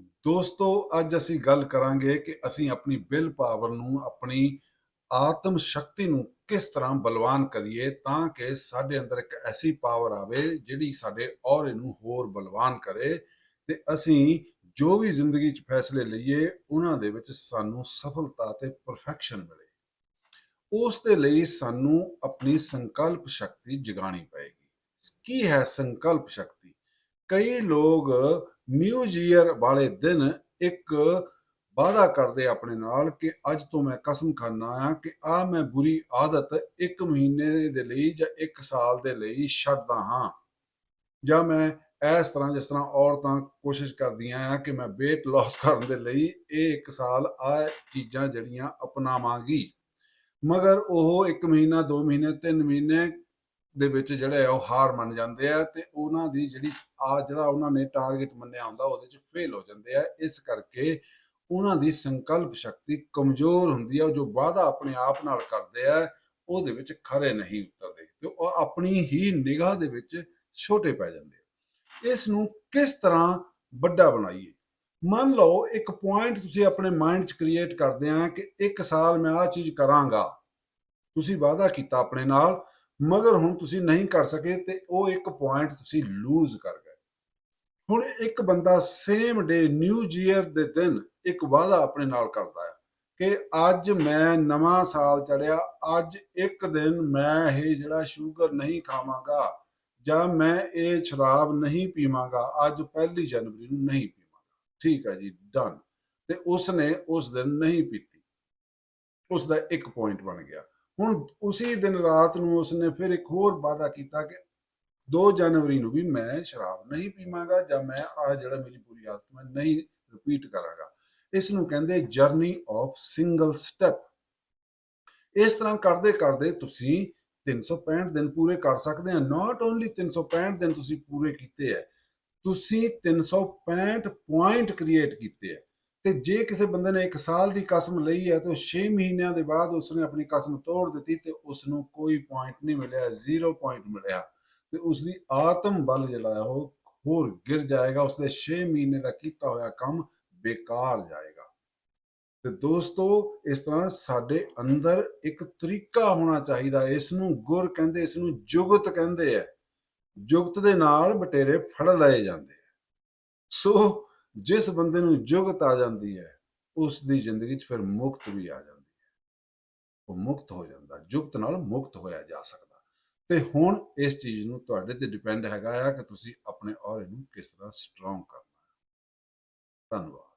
ਦੋਸਤੋ, ਅੱਜ ਅਸੀਂ ਗੱਲ ਕਰਾਂਗੇ ਕਿ ਅਸੀਂ ਆਪਣੀ ਵਿਲ ਪਾਵਰ ਨੂੰ, ਆਪਣੀ ਆਤਮ ਸ਼ਕਤੀ ਨੂੰ ਕਿਸ ਤਰ੍ਹਾਂ ਬਲਵਾਨ ਕਰੀਏ ਤਾਂ ਕਿ ਸਾਡੇ ਅੰਦਰ ਇੱਕ ਐਸੀ ਪਾਵਰ ਆਵੇ ਜਿਹੜੀ ਸਾਡੇ ਔਰੇ ਨੂੰ ਹੋਰ ਬਲਵਾਨ ਕਰੇ ਤੇ ਅਸੀਂ ਜੋ ਵੀ ਜ਼ਿੰਦਗੀ 'ਚ ਫੈਸਲੇ ਲਈਏ, ਉਹਨਾਂ ਦੇ ਵਿੱਚ ਸਾਨੂੰ ਸਫਲਤਾ ਤੇ ਪਰਫੈਕਸ਼ਨ ਮਿਲੇ। ਉਸ ਦੇ ਲਈ ਸਾਨੂੰ ਆਪਣੀ ਸੰਕਲਪ ਸ਼ਕਤੀ ਜਗਾਣੀ ਪਏਗੀ। ਕੀ ਹੈ ਸੰਕਲਪ ਸ਼ਕਤੀ? ਕਈ ਲੋਕ ਨਿਊ ਈਅਰ ਵਾਲੇ ਦਿਨ ਇੱਕ ਵਾਅਦਾ ਕਰਦੇ ਆਪਣੇ ਨਾਲ ਕਿ ਅੱਜ ਤੋਂ ਮੈਂ ਕਸਮ ਖਾਨਾ ਆ ਕਿ ਆ ਮੈਂ ਬੁਰੀ ਆਦਤ ਇੱਕ ਮਹੀਨੇ ਦੇ ਲਈ ਜਾਂ ਇੱਕ ਸਾਲ ਦੇ ਲਈ ਛੱਡਦਾ ਹਾਂ। ਜਾਂ ਮੈਂ ਇਸ ਤਰ੍ਹਾਂ ਜਿਸ ਤਰ੍ਹਾਂ ਔਰਤਾਂ ਕੋਸ਼ਿਸ਼ ਕਰਦੀਆਂ ਆ ਕਿ ਮੈਂ weight loss ਕਰਨ ਦੇ ਲਈ ਇਹ ਇੱਕ ਸਾਲ ਆ ਚੀਜ਼ਾਂ ਜਿਹੜੀਆਂ ਅਪਣਾਵਾਂਗੀ। ਮਗਰ ਉਹ ਇੱਕ ਮਹੀਨਾ, ਦੋ ਮਹੀਨੇ, ਤਿੰਨ ਮਹੀਨੇ ਦੇ ਵਿੱਚ ਜਿਹੜੇ ਆ ਉਹ ਹਾਰ ਮੰਨ ਜਾਂਦੇ ਆ ਤੇ ਉਹਨਾਂ ਦੀ ਜਿਹੜੀ ਆ ਜਿਹੜਾ ਉਹਨਾਂ ਨੇ ਟਾਰਗੇਟ ਮੰਨਿਆ ਹੁੰਦਾ ਉਹਦੇ ਚ ਫੇਲ ਹੋ ਜਾਂਦੇ ਆ। ਇਸ ਕਰਕੇ ਉਹਨਾਂ ਦੀ ਸੰਕਲਪ ਸ਼ਕਤੀ ਕਮਜ਼ੋਰ ਹੁੰਦੀ ਆ, ਉਹ ਜੋ ਵਾਅਦਾ ਆਪਣੇ ਆਪ ਨਾਲ ਕਰਦੇ ਆ, ਉਹਦੇ ਵਿੱਚ ਖਰੇ ਨਹੀਂ ਉਤਰਦੇ ਤੇ ਉਹ ਆਪਣੀ ਹੀ ਨਿਗਾਹ ਦੇ ਵਿੱਚ ਛੋਟੇ ਪੈ ਜਾਂਦੇ ਆ। ਇਸ ਨੂੰ ਕਿਸ ਤਰ੍ਹਾਂ ਵੱਡਾ ਬਣਾਈਏ? ਮੰਨ ਲਓ ਇੱਕ ਪੁਆਇੰਟ ਤੁਸੀਂ ਆਪਣੇ ਮਾਈਂਡ 'ਚ ਕ੍ਰੀਏਟ ਕਰਦੇ ਆ ਕਿ ਇੱਕ ਸਾਲ ਮੈਂ ਆਹ ਚੀਜ਼ ਕਰਾਂਗਾ। ਤੁਸੀਂ ਵਾਅਦਾ ਕੀਤਾ ਆਪਣੇ ਨਾਲ ਮਗਰ ਹੁਣ ਤੁਸੀਂ ਨਹੀਂ ਕਰ ਸਕੇ ਤੇ ਉਹ ਇੱਕ ਪੁਆਇੰਟ ਤੁਸੀਂ ਲੂਜ਼ ਕਰ ਗਏ। ਹੁਣ ਇੱਕ ਬੰਦਾ ਸੇਮ ਡੇ ਨਿਊ ਈਅਰ ਦੇ ਦਿਨ ਇੱਕ ਵਾਅਦਾ ਆਪਣੇ ਨਾਲ ਕਰਦਾ ਹੈ ਕਿ ਅੱਜ ਮੈਂ ਨਵਾਂ ਸਾਲ ਚੜਿਆ ਅੱਜ ਇੱਕ ਦਿਨ ਮੈਂ ਇਹ ਜਿਹੜਾ ਸ਼ੂਗਰ ਨਹੀਂ ਖਾਵਾਂਗਾ ਜਾਂ ਮੈਂ ਇਹ ਸ਼ਰਾਬ ਨਹੀਂ ਪੀਵਾਂਗਾ, ਅੱਜ ਪਹਿਲੀ ਜਨਵਰੀ ਨੂੰ ਨਹੀਂ ਪੀਵਾਂਗਾ। ਠੀਕ ਹੈ ਜੀ ਡਨ ਤੇ ਉਸ ਨੇ ਉਸ ਦਿਨ ਨਹੀਂ ਪੀਤੀ। ਉਸ ਦਾ ਇੱਕ ਪੁਆਇੰਟ ਬਣ ਗਿਆ। ਹੁਣ ਉਸੇ ਦਿਨ ਰਾਤ ਨੂੰ ਉਸਨੇ ਫਿਰ ਇੱਕ ਹੋਰ ਵਾਅਦਾ ਕੀਤਾ ਕਿ 2 ਜਨਵਰੀ ਨੂੰ ਵੀ ਮੈਂ ਸ਼ਰਾਬ ਨਹੀਂ ਪੀਵਾਂਗਾ ਜਾਂ ਮੈਂ ਆ ਜਿਹੜਾ ਮੇਰੀ ਬੁਰੀ ਆਦਤ ਮੈਂ ਨਹੀਂ ਰਿਪੀਟ ਕਰਾਂਗਾ। ਇਸ ਨੂੰ ਕਹਿੰਦੇ ਜਰਨੀ ਆਫ ਸਿੰਗਲ ਸਟੈਪ ਇਸ ਤਰ੍ਹਾਂ ਕਰਦੇ ਕਰਦੇ ਤੁਸੀਂ 365 ਦਿਨ ਪੂਰੇ ਕਰ ਸਕਦੇ ਆ ਨਾਟ ਓਨਲੀ 365 ਦਿਨ ਤੁਸੀਂ ਪੂਰੇ ਕੀਤੇ ਹੈ, ਤੁਸੀਂ 365 ਪੁਆਇੰਟ ਕ੍ਰੀਏਟ ਕੀਤੇ ਹੈ। ਤੇ ਜੇ ਕਿਸੇ ਬੰਦੇ ਨੇ ਇੱਕ ਸਾਲ ਦੀ ਕਸਮ ਲਈ ਹੈ, ਤਾਂ 6 ਮਹੀਨਿਆਂ ਦੇ ਬਾਅਦ ਉਸਨੇ ਆਪਣੀ ਕਸਮ ਤੋੜ ਦਿੱਤੀ ਤੇ ਉਸ ਨੂੰ ਕੋਈ ਪੁਆਇੰਟ ਨਹੀਂ ਮਿਲਿਆ ਜ਼ੀਰੋ ਪੁਆਇੰਟ ਮਿਲਿਆ। ਤੇ ਉਸ ਦੀ ਆਤਮ ਬਲ ਜਿਹੜਾ ਉਹ ਹੋਰ ਗਿਰ ਜਾਏਗਾ ਉਸ ਦੇ 6 ਮਹੀਨੇ ਦਾ ਕੀਤਾ ਹੋਇਆ ਕੰਮ ਬੇਕਾਰ ਜਾਏਗਾ। ਤੇ ਦੋਸਤੋ, ਇਸ ਤਰ੍ਹਾਂ ਸਾਡੇ ਅੰਦਰ ਇੱਕ ਤਰੀਕਾ ਹੋਣਾ ਚਾਹੀਦਾ ਇਸ ਨੂੰ ਗੁਰ ਕਹਿੰਦੇ ਇਸ ਨੂੰ ਜੁਗਤ ਕਹਿੰਦੇ ਆ ਜੁਗਤ ਦੇ ਨਾਲ ਬਟੇਰੇ ਫੜ ਲਏ ਜਾਂਦੇ ਸੋ ਜਿਸ ਬੰਦੇ ਨੂੰ ਜੁਗਤ ਆ ਜਾਂਦੀ ਹੈ ਉਸ ਦੀ ਜ਼ਿੰਦਗੀ 'ਚ ਫਿਰ ਮੁਕਤ ਵੀ ਆ ਜਾਂਦੀ ਹੈ। ਉਹ ਮੁਕਤ ਹੋ ਜਾਂਦਾ, ਜੁਗਤ ਨਾਲ ਮੁਕਤ ਹੋਇਆ ਜਾ ਸਕਦਾ। ਤੇ ਹੁਣ ਇਸ ਚੀਜ਼ ਨੂੰ ਤੁਹਾਡੇ ਤੇ ਡਿਪੈਂਡ ਹੈਗਾ ਆ ਕਿ ਤੁਸੀਂ ਆਪਣੇ ਔਰੇ ਨੂੰ ਕਿਸ ਤਰ੍ਹਾਂ ਸਟਰੋਂਗ ਕਰਨਾ ਹੈ। ਧੰਨਵਾਦ।